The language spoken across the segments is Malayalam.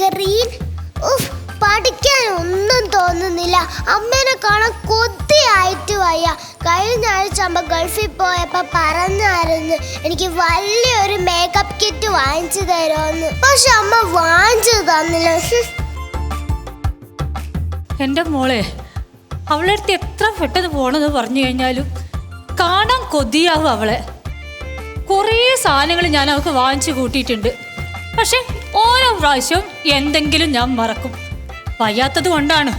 ഗ്രീൻ ഉഫ് പഠിക്കാൻ ഒന്നും തോന്നുന്നില്ല. അമ്മേനെ കാണാൻ കൊതിയായിട്ട് വയ്യ. കഴിഞ്ഞ ആഴ്ച അമ്മ ഗൾഫിൽ പോയപ്പോൾ പറഞ്ഞായിരുന്നു എനിക്ക് വലിയൊരു മേക്കപ്പ് കിറ്റ് വാങ്ങിച്ചു തരുമെന്ന്. പക്ഷെ അമ്മ വാങ്ങിച്ചു തന്നില്ല. എന്റെ മോളെ അവളെ അടുത്ത് എത്ര പെട്ടെന്ന് പോണെന്ന് പറഞ്ഞു കഴിഞ്ഞാലും കാണാൻ കൊതിയാവും അവളെ. കുറേ സാധനങ്ങൾ ഞാൻ അവൾക്ക് വാങ്ങിച്ചു കൂട്ടിയിട്ടുണ്ട്. പക്ഷെ ഓരോ പ്രാവശ്യവും എന്തെങ്കിലും ഞാൻ മറക്കും. വയ്യാത്തത് കൊണ്ടാണ്.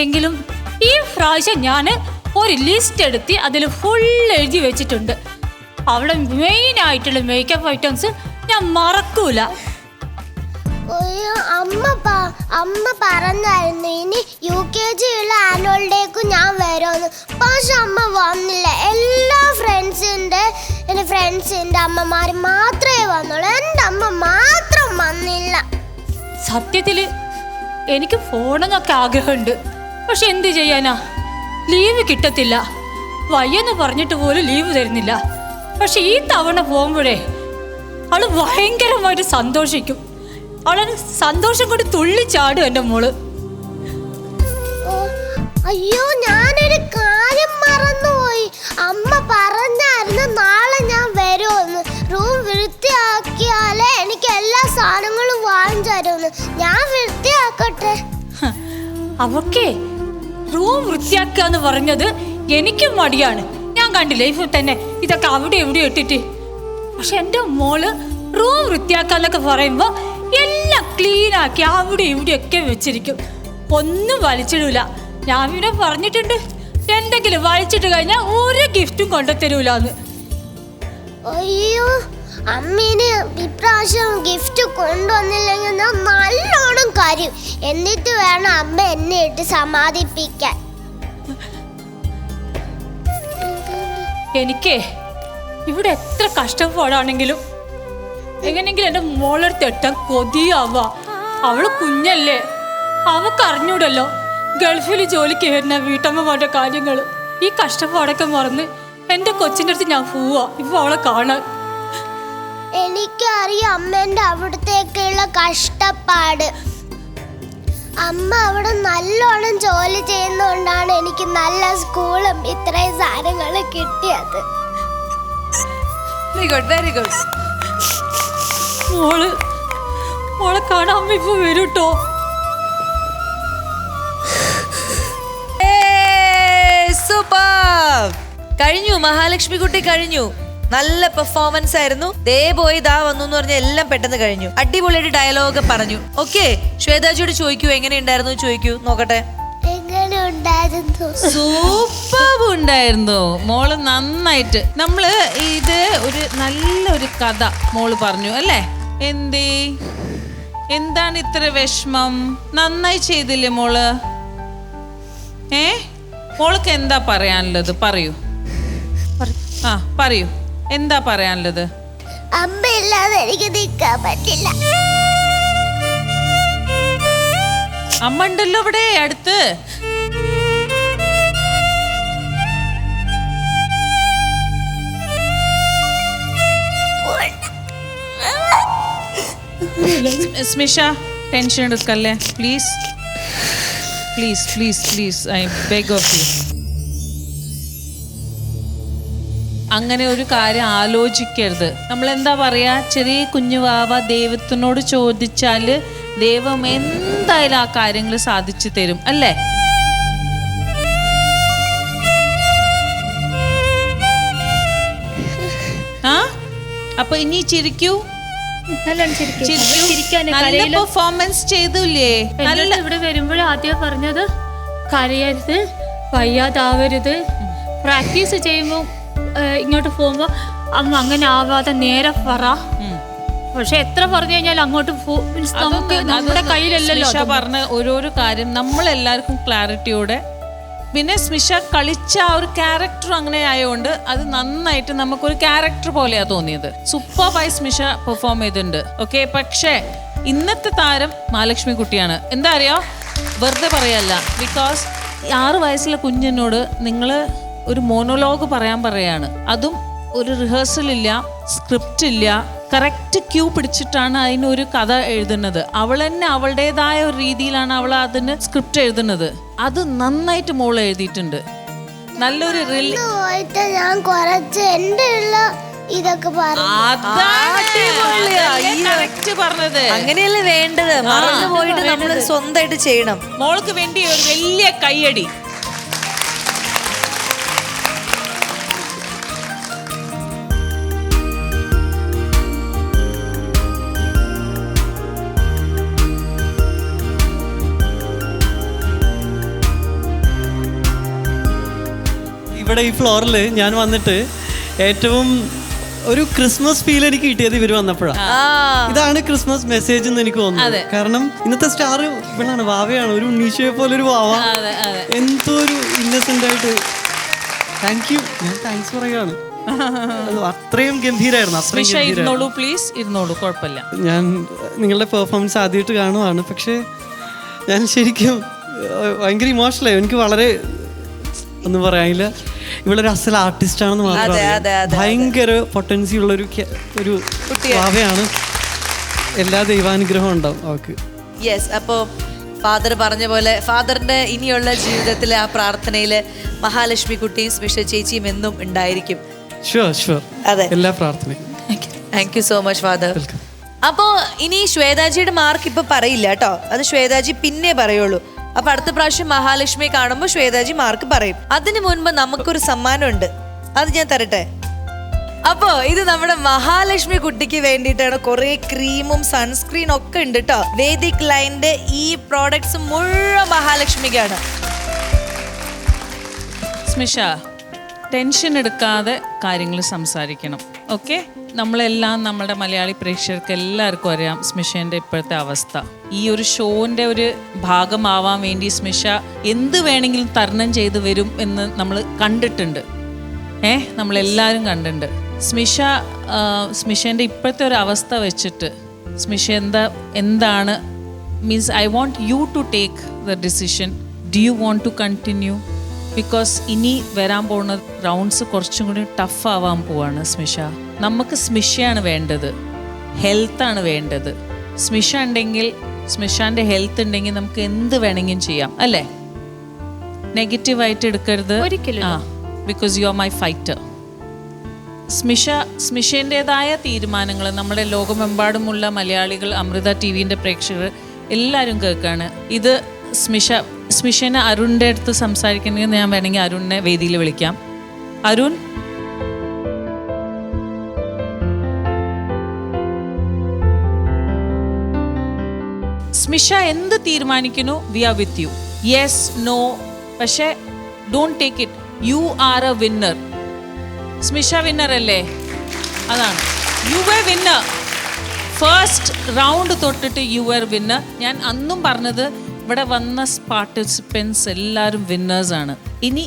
എങ്കിലും ഈ പ്രാവശ്യം ഞാൻ ഒരു ലിസ്റ്റ് എടുത്ത് അതിൽ ഫുൾ എഴുതി വെച്ചിട്ടുണ്ട്. അവിടെ മെയിൻ ആയിട്ടുള്ള മേക്കപ്പ് ഐറ്റംസ് ഞാൻ മറക്കൂല. അമ്മ അമ്മ പറഞ്ഞായിരുന്നു ഇനി യു കെ ജി ഉള്ള ആനുവൽ ഡേക്ക് ഞാൻ വരുമെന്ന് പക്ഷെ അമ്മ വന്നില്ല. എല്ലാ ഫ്രണ്ട്സിന്റെ എന്റെ എന്റെ അമ്മമാർ മാത്രമേ വന്നുള്ളൂ. എന്റെ അമ്മ മാത്രം വന്നില്ല. സത്യത്തിൽ എനിക്ക് ഫോണെന്നൊക്കെ ആഗ്രഹമുണ്ട്. പക്ഷെ എന്ത് ചെയ്യാനാ? ലീവ് കിട്ടത്തില്ല. വയ്യെന്ന് പറഞ്ഞിട്ട് പോലും ലീവ് തരുന്നില്ല. പക്ഷെ ഈ തവണ പോകുമ്പോഴേ അവൾ ഭയങ്കരമായിട്ട് സന്തോഷിക്കും. അവളെ സന്തോഷം കൊണ്ട് തുള്ളിച്ചാടും എന്റെ മോൾ. അയ്യോ ഞാനൊരു കാര്യം മറന്നുപോയി. അമ്മ പറഞ്ഞായിരുന്നു അവക്കേ റൂം വൃത്തിയാക്കുക എന്ന് പറഞ്ഞത് എനിക്കും മടിയാണ്. ഞാൻ കണ്ടില്ലേ ഇപ്പൊ തന്നെ ഇതൊക്കെ അവിടെ എവിടെ ഇട്ടിട്ട്. പക്ഷെ എന്റെ മോൾ റൂം വൃത്തിയാക്കുക എന്നൊക്കെ പറയുമ്പോ എല്ലാം ക്ലീൻ ആക്കി അവിടെ ഇവിടെ ഒക്കെ വെച്ചിരിക്കും. ഒന്നും വലിച്ചിടൂല. ഞാൻ പിന്നെ പറഞ്ഞിട്ടുണ്ട് എന്തെങ്കിലും വലിച്ചിട്ട് കഴിഞ്ഞാൽ ഒരു ഗിഫ്റ്റും കൊണ്ടുത്തരൂലെന്ന്. അയ്യോ അമ്മീന് ഇപ്രാവശ്യം ഗിഫ്റ്റ് കൊണ്ടുവന്നില്ലെങ്കിൽ ഞാൻ നല്ലോണം കരയും. എന്നിട്ട് വേണം അമ്മ എന്നെ ഇട്ട് സമാധിപ്പിക്കാൻ. എനിക്കേ ഇവിടെ എത്ര കഷ്ടപ്പാടാണെങ്കിലും എങ്ങനെയെങ്കിലും എന്റെ മോളെടുത്ത് എത്താൻ കൊതിയാവ. അവൾ കുഞ്ഞല്ലേ. അവക്ക് അറിഞ്ഞൂടല്ലോ. ഗൾഫിൽ ജോലിക്ക് വരുന്ന വീട്ടമ്മമാരുടെ കാര്യങ്ങൾ ഈ കഷ്ടപ്പാടൊക്കെ മറന്ന് എന്റെ കൊച്ചിന്റെ അടുത്ത് ഞാൻ പോവാ. ഇപ്പൊ അവളെ കാണാൻ. എനിക്കറിയാം അമ്മേന്റെ അവിടത്തേക്കുള്ള കഷ്ടപ്പാട്. അമ്മ അവിടെ നല്ലോണം ജോലി ചെയ്യുന്നതുകൊണ്ടാണ് എനിക്ക് നല്ല സ്കൂളും ഇത്രയും സാധനങ്ങൾ കിട്ടിയത്. വെരി ഗുഡ് വെരി ഗുഡ് മോൾ മോളെ കാണാൻ അമ്മ ഇപ്പൊ വരും സൂപ്പർ. കഴിഞ്ഞു മഹാലക്ഷ്മി കുട്ടി കഴിഞ്ഞു. നല്ല പെർഫോമൻസ് ആയിരുന്നു. ദേ പോയി ദാ വന്നു എന്ന് പറഞ്ഞ എല്ലാം പെട്ടെന്ന് കഴിഞ്ഞു. അടിപൊളിയായിട്ട് ഡയലോഗ് പറഞ്ഞു. ഓക്കെ ശ്വേതാജിയോട് ചോദിക്കൂ എങ്ങനെ ഉണ്ടായിരുന്നു ചോദിക്കൂ നോക്കട്ടെ. എങ്ങനെ ഉണ്ടായിരുന്നു സൂപ്പർ ഉണ്ടായിരുന്നു. മോൾ നന്നായിട്ട്. നമ്മൾ ഇത് ഒരു നല്ലൊരു കഥ മോൾ പറഞ്ഞു അല്ലേ? എന്തേ? എന്താണ് ഇത്ര വിഷമം? നന്നായി ചെയ്തില്ലേ മോൾ? ഏ? മോൾക്ക് എന്താ പറയാനുള്ളത്? പറയൂ. ആ പറയൂ. എന്താ പറയാനുള്ളത്? അമ്മ ഇല്ലാതെ എനിക്ക് നിൽക്കാൻ പറ്റില്ല. അമ്മ ഉണ്ടല്ലോ ഇവിടെ അടുത്ത്. സ്മിഷ ടെൻഷൻ എടുക്കല്ലേ? Please please please please I beg of you അങ്ങനെ ഒരു കാര്യം ആലോചിക്കരുത്. നമ്മൾ എന്താ പറയാ? ചെറിയ കുഞ്ഞുവാവ ദൈവത്തിനോട് ചോദിച്ചാൽ ദൈവം എന്തായാലും ആ കാര്യങ്ങൾ സാധിച്ചു തരും അല്ലേ? ആ? അപ്പൊ ഇനി ചിരിക്കൂ? നല്ല പെർഫോമൻസ് ചെയ്തില്ലേ? നല്ല ഇവിടെ വരുമ്പോഴും ആദ്യം പറഞ്ഞത് കരയരുത് വയ്യാതാവരുത്. പ്രാക്ടീസ് ചെയ്യുമ്പോൾ ഇങ്ങോട്ട് പോകുമ്പോൾ അമ്മ അങ്ങനെ ആവാതെ നേരെ പറ. പക്ഷെ എത്ര പറഞ്ഞു കഴിഞ്ഞാൽ അങ്ങോട്ട് നമുക്ക് നമ്മുടെ കയ്യിലല്ലോ കയ്യിലല്ലല്ലോ. പറഞ്ഞ ഓരോരോ കാര്യം നമ്മൾ എല്ലാവർക്കും ക്ലാരിറ്റിയോടെ. പിന്നെ സ്മിഷ കളിച്ച ആ ഒരു ക്യാരക്ടർ അങ്ങനെ ആയതുകൊണ്ട് അത് നന്നായിട്ട് നമുക്കൊരു ക്യാരക്ടർ പോലെയാ തോന്നിയത്. സൂപ്പർവൈസ് സ്മിഷ പെർഫോം ചെയ്തിട്ടുണ്ട്. ഓക്കെ പക്ഷേ ഇന്നത്തെ താരം മഹാലക്ഷ്മി കുട്ടിയാണ്. എന്താ അറിയോ? വെറുതെ പറയല്ല. ബിക്കോസ് ആറ് വയസ്സിലെ കുഞ്ഞിനോട് നിങ്ങൾ ഒരു മോണോലോഗ് പറയാൻ പറയാണ്. അതും ഒരു റിഹേഴ്സൽ ഇല്ല സ്ക്രിപ്റ്റ് ഇല്ല. കറക്റ്റ് ക്യൂ പിടിച്ചിട്ടാണ് അതിനൊരു കഥ എഴുതുന്നത്. അവൾ തന്നെ അവളുടേതായ ഒരു രീതിയിലാണ് അവൾ അതിന് സ്ക്രിപ്റ്റ് എഴുതുന്നത്. അത് നന്നായിട്ട് മോൾ എഴുതിയിട്ടുണ്ട്. നല്ലൊരു പോയിട്ട് ഞാൻ കുറച്ച് എന്റെ ഉള്ള ഇതൊക്കെ പറഞ്ഞത്. അങ്ങനെയല്ലേ വേണ്ടത്? മറന്നു പോയിട്ട് നമ്മൾ സ്വന്തമായിട്ട് ചെയ്യണം. മോൾക്ക് വേണ്ടി ഒരു വലിയ കയ്യടി. ഇവിടെ ഈ ഫ്ലോറിൽ ഞാൻ വന്നിട്ട് ഏറ്റവും ഒരു ക്രിസ്മസ് ഫീൽ എനിക്ക് കിട്ടിയത് ഇവർ വന്നപ്പോഴാണ് ഇതാണ് ക്രിസ്മസ് മെസ്സേജ് എന്ന് എനിക്ക് തോന്നുന്നത്. കാരണം ഇന്നത്തെ സ്റ്റാർ ഇവളാണ് വാവയാണ് ഒരു ഉണ്ണീശയെ പോലെ ഒരു വാവ. എന്തോ ഒരു ഇന്നസെന്റ് ആയിട്ട്. താങ്ക് യു ഞാൻ താങ്ക്സ് പറയുകയാണ്. അത് അത്രയും ഗംഭീരായിരുന്നു പ്ലീസ് ഇരുന്നോളൂ കുഴപ്പമില്ല. ഞാൻ നിങ്ങളുടെ പെർഫോമൻസ് ആദ്യമായിട്ട് കാണുവാണ്. പക്ഷേ ഞാൻ ശരിക്കും ഭയങ്കര ഇമോഷണലായി എനിക്ക് വളരെ ഒന്നും പറയാനില്ല. ഇവളൊരു അസൽ ആർട്ടിസ്റ്റ് ആണെന്ന് മാത്രം അതെ, അറിയാം. അതെ, അതെ, ഭയങ്കര പൊട്ടൻസി ഉള്ള ഒരു ഒരു ഭാവയാണ് എല്ലാ ദൈവാനുഗ്രഹവും ഉണ്ടാവും അവൾക്ക്. യെസ് അപ്പോൾ ഫാദർ പറഞ്ഞ പോലെ ഫാദറിന്റെ ഇനിയുള്ള ജീവിതത്തിലെ ആ പ്രാർത്ഥനയിൽ മഹാലക്ഷ്മി കുട്ടിയും സ്മിഷ ചേച്ചിയും എന്നും ഉണ്ടായിരിക്കും. ഷുവർ ഷുവർ അതെ. എല്ലാ പ്രാർത്ഥനയും. Thank you so much father അപ്പോൾ അപ്പോ ഇനി ശ്വേതാജിയുടെ മാർക്ക് ഇപ്പൊ പറയില്ല കേട്ടോ. അത് ശ്വേതാജി പിന്നെ പറയുള്ളൂ. അപ്പൊ അടുത്ത പ്രാവശ്യം മഹാലക്ഷ്മി കാണുമ്പോൾ ശ്വേതാജി മാർക്ക് പറയും. അതിനു മുൻപ് നമുക്കൊരു സമ്മാനമുണ്ട്. അത് ഞാൻ തരട്ടെ? അപ്പോ ഇത് നമ്മുടെ മഹാലക്ഷ്മി കുട്ടിക്ക് വേണ്ടിയിട്ടാണ് കുറെ ക്രീമും സൺസ്ക്രീനും ഒക്കെ ഉണ്ട് കേട്ടോ വേദിക് ലൈന്റെ ഈ പ്രോഡക്ട്സ് മുഴുവൻ മഹാലക്ഷ്മിക്കാണ്. സ്മിഷ ടെൻഷൻ എടുക്കാതെ കാര്യങ്ങൾ സംസാരിക്കണം. ഓക്കെ നമ്മളെല്ലാം നമ്മുടെ മലയാളി പ്രേക്ഷകർക്ക് എല്ലാവർക്കും അറിയാം സ്മിഷേന്റെ ഇപ്പോഴത്തെ അവസ്ഥ. ഈ ഒരു ഷോന്റെ ഒരു ഭാഗമാവാൻ വേണ്ടി സ്മിഷ എന്ത് വേണമെങ്കിലും തരണം ചെയ്ത് വരും എന്ന് നമ്മൾ കണ്ടിട്ടുണ്ട്. ഏ നമ്മളെല്ലാവരും കണ്ടിട്ടുണ്ട്. സ്മിഷ സ്മിഷേന്റെ ഇപ്പോഴത്തെ ഒരു അവസ്ഥ വെച്ചിട്ട് സ്മിഷ എന്താ എന്താണ്? Means I want you to take the decision do you want to continue because ഇനി വരാൻ പോകുന്ന റൗണ്ട്സ് കുറച്ചും കൂടി ടഫ് ആവാൻ പോവാണ് സ്മിഷ. നമുക്ക് സ്മിഷയാണ് വേണ്ടത്. ഹെൽത്താണ് വേണ്ടത്. സ്മിഷ ഉണ്ടെങ്കിൽ സ്മിഷാന്റെ ഹെൽത്ത് ഉണ്ടെങ്കിൽ നമുക്ക് എന്ത് വേണമെങ്കിലും ചെയ്യാം അല്ലേ? നെഗറ്റീവായിട്ട് എടുക്കരുത്. ഒരിക്കലും ആ because you are my fighter Smisha സ്മിഷേന്റെതായ തീരുമാനങ്ങൾ നമ്മുടെ ലോകമെമ്പാടുമുള്ള മലയാളികൾ അമൃത ടി വിന്റെ പ്രേക്ഷകർ എല്ലാവരും കേൾക്കുകയാണ് ഇത് സ്മിഷ സ്മിഷനെ അരുണിന്റെ അടുത്ത് സംസാരിക്കണമെങ്കിൽ ഞാൻ വേണമെങ്കിൽ അരുണിനെ വേദിയിൽ വിളിക്കാം. അരുൺ? സ്മിഷ എന്ത് തീരുമാനിക്കുന്നു? We are with you yes no പക്ഷേ don't take it you are a winner Smisha winner അല്ലേ? അതാണ്. You a winner first round തൊട്ടിട്ട് യു ആർ വിന്നർ ഞാൻ അന്നും പറഞ്ഞത് ഇവിടെ വന്ന പാർട്ടിസിപ്പൻസ് എല്ലാവരും വിന്നേഴ്സാണ് ഇനി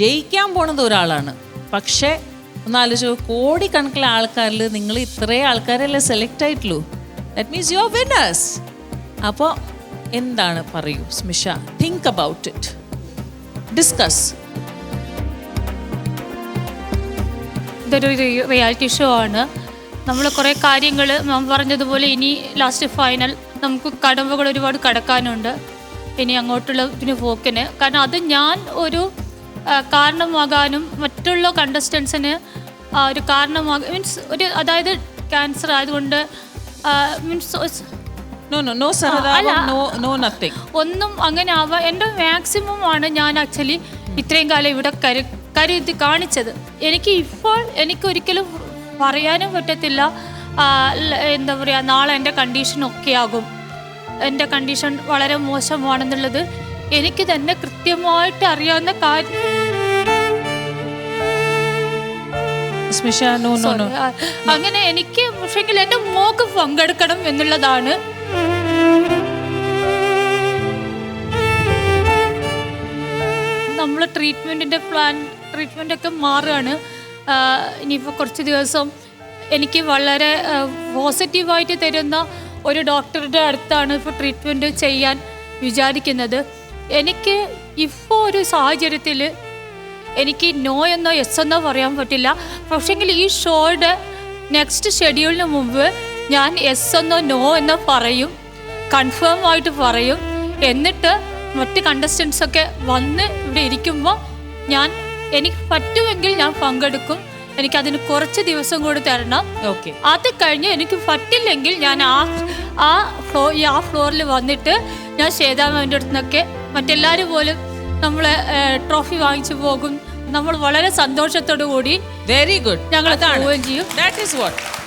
ജയിക്കാൻ പോണത് ഒരാളാണ്. പക്ഷേ ഒന്ന് ആലോചിച്ചു കോടിക്കണക്കിലെ ആൾക്കാരിൽ നിങ്ങൾ ഇത്രയും ആൾക്കാരല്ലേ സെലക്ട് ആയിട്ടുള്ളൂ. That means you are winners അപ്പോൾ എന്താണ് പറയൂ Smisha? Think about it discuss ഇതൊരു റിയാലിറ്റി ഷോ ആണ്. നമ്മൾ കുറേ കാര്യങ്ങൾ പറഞ്ഞതുപോലെ ഇനി ലാസ്റ്റ് ഫൈനൽ നമുക്ക് കടമ്പകൾ ഒരുപാട് കടക്കാനുണ്ട്. ഇനി അങ്ങോട്ടുള്ള ഇതിന് പോക്കിന്. കാരണം അത് ഞാൻ ഒരു കാരണമാകാനും മറ്റുള്ള കണ്ടസ്റ്റൻസിന് ഒരു കാരണമാക മീൻസ് ഒരു അതായത് ക്യാൻസർ ആയതുകൊണ്ട് മീൻസ് നോ നോ നോ സഹതാപം നോ നോ നത്തിങ് ഒന്നും അങ്ങനെ ആവാ. എന്റെ മാക്സിമം ആണ് ഞാൻ ആക്ച്വലി ഇത്രയും കാലം ഇവിടെ കരു കരുതി കാണിച്ചത്. എനിക്ക് ഇപ്പോൾ എനിക്ക് ഒരിക്കലും പറയാനും പറ്റത്തില്ല. എന്താ പറയുക നാളെ എന്റെ കണ്ടീഷൻ ഒക്കെ ആകും. എന്റെ കണ്ടീഷൻ വളരെ മോശമാണെന്നുള്ളത് എനിക്ക് തന്നെ കൃത്യമായിട്ട് അറിയാവുന്ന കാര്യം. അങ്ങനെ എനിക്ക് പക്ഷെങ്കിൽ എന്റെ മോക്ക് പങ്കെടുക്കണം എന്നുള്ളതാണ് ട്രീറ്റ്മെന്റിന്റെ പ്ലാൻ ട്രീറ്റ്മെന്റ് ഒക്കെ മാറുകയാണ്. ഇനിയിപ്പോൾ കുറച്ച് ദിവസം എനിക്ക് വളരെ പോസിറ്റീവായിട്ട് തരുന്ന ഒരു ഡോക്ടറുടെ അടുത്താണ് ഇപ്പോൾ ട്രീറ്റ്മെന്റ് ചെയ്യാൻ വിചാരിക്കുന്നത്. എനിക്ക് ഇപ്പോൾ ഒരു സാഹചര്യത്തിൽ എനിക്ക് നോ എന്നോ എസ് എന്നോ പറയാൻ പറ്റില്ല. പക്ഷേങ്കിൽ ഈ ഷോയുടെ നെക്സ്റ്റ് ഷെഡ്യൂളിന് മുമ്പ് ഞാൻ എസ് എന്നോ നോ എന്നോ പറയും. കൺഫേം ആയിട്ട് പറയും. എന്നിട്ട് മറ്റ് കണ്ടസ്റ്റൻസ് ഒക്കെ വന്ന് ഇവിടെ ഇരിക്കുമ്പോൾ ഞാൻ എനിക്ക് പറ്റുമെങ്കിൽ ഞാൻ പങ്കെടുക്കും. എനിക്ക് അതിന് കുറച്ച് ദിവസം കൂടി തരണം. ഓക്കെ അത് കഴിഞ്ഞ് എനിക്ക് പറ്റില്ലെങ്കിൽ ഞാൻ ആ ആ ഫ്ലോ ഈ ആ ഫ്ലോറിൽ വന്നിട്ട് ഞാൻ ശ്വേതാമാവിന്റെ അടുത്ത് നിന്നൊക്കെ മറ്റെല്ലാവരും പോലും നമ്മൾ ട്രോഫി വാങ്ങിച്ചു പോകും. നമ്മൾ വളരെ സന്തോഷത്തോടു കൂടി വെരി ഗുഡ് ഞങ്ങൾ പോവുകയും ചെയ്യും.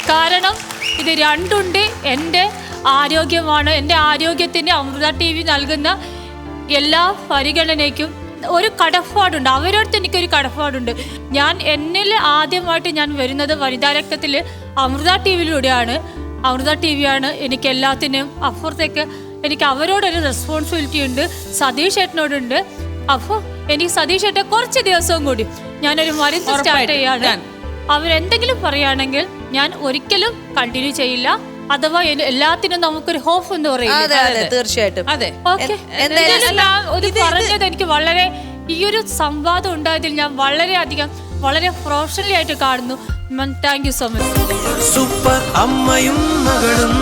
കാരണം ഇത് രണ്ടുണ്ട്. എന്റെ ആരോഗ്യമാണ്. എന്റെ ആരോഗ്യത്തിന് അമൃത ടി വി നൽകുന്ന എല്ലാ പരിഗണനയ്ക്കും ഒരു കടപ്പാടുണ്ട്. അവരോടത്ത് എനിക്കൊരു കടപ്പാടുണ്ട്. ഞാൻ എന്നിൽ ആദ്യമായിട്ട് ഞാൻ വരുന്നത് വനിതാരക്തത്തിൽ അമൃത ടി വിയിലൂടെയാണ് അമൃത ടി വിയാണ് എനിക്ക് എല്ലാത്തിനും അപ്പുറത്തേക്ക് എനിക്ക് അവരോടൊരു റെസ്പോൺസിബിലിറ്റി ഉണ്ട്. സതീഷ് ഏട്ടനോടുണ്ട്. അപ്പോൾ എനിക്ക് സതീഷ് ഏട്ടൻ കുറച്ച് ദിവസവും കൂടി ഞാനൊരു മരുന്ന് സ്റ്റാർട്ട്. ചെയ്യാണ്. അവരെന്തെങ്കിലും പറയുകയാണെങ്കിൽ ഞാൻ ഒരിക്കലും കണ്ടിന്യൂ ചെയ്യില്ല. അഥവാ എല്ലാത്തിനും നമുക്കൊരു ഹോപ്പ് എന്ന് അതെ തീർച്ചയായിട്ടും അതെ തീർച്ചയായിട്ടും. അതെ. ഓക്കെ എന്തായാലും ഒരു പറഞ്ഞത് എനിക്ക് വളരെ ഈ ഒരു സംവാദം ഉണ്ടായതിൽ ഞാൻ വളരെ അധികം വളരെ പ്രൊഫഷണലി ആയിട്ട് കാണുന്നു. Thank you so much super അമ്മയും മകളും